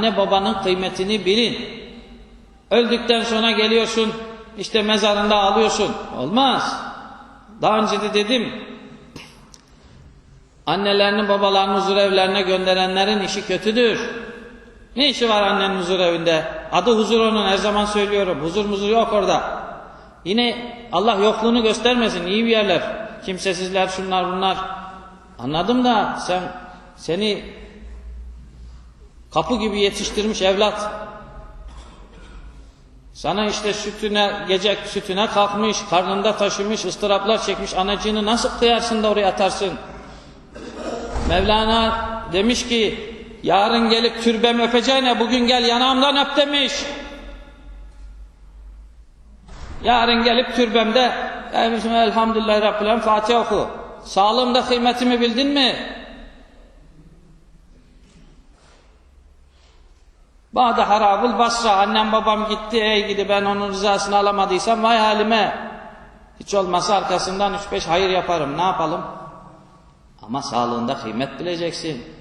Anne babanın kıymetini bilin. Öldükten sonra geliyorsun, işte mezarında ağlıyorsun. Olmaz. Daha önce de dedim, annelerini babalarını huzur evlerine gönderenlerin işi kötüdür. Ne işi var annenin huzur evinde? Adı huzur onun her zaman söylüyorum. Huzur muzur yok orada. Yine Allah yokluğunu göstermesin. iyi bir yerler. Kimsesizler şunlar bunlar. Anladım da sen seni kapı gibi yetiştirmiş evlat. Sana işte sütüne, gece sütüne kalkmış, karnında taşımış, ıstıraplar çekmiş anacığını nasıl kıyarsın da oraya atarsın? Mevlana demiş ki, yarın gelip türbemi öpeceğine bugün gel yanağımdan öp demiş. Yarın gelip türbemde "Ya Bismillah, elhamdülillah Rabbil Fatiha oku. Sağlığımda kıymetimi bildin mi? Bağda harabul basra annem babam gitti ey gidi ben onun rızasını alamadıysam vay halime. Hiç olmazsa arkasından üç beş hayır yaparım ne yapalım? Ama sağlığında kıymet bileceksin.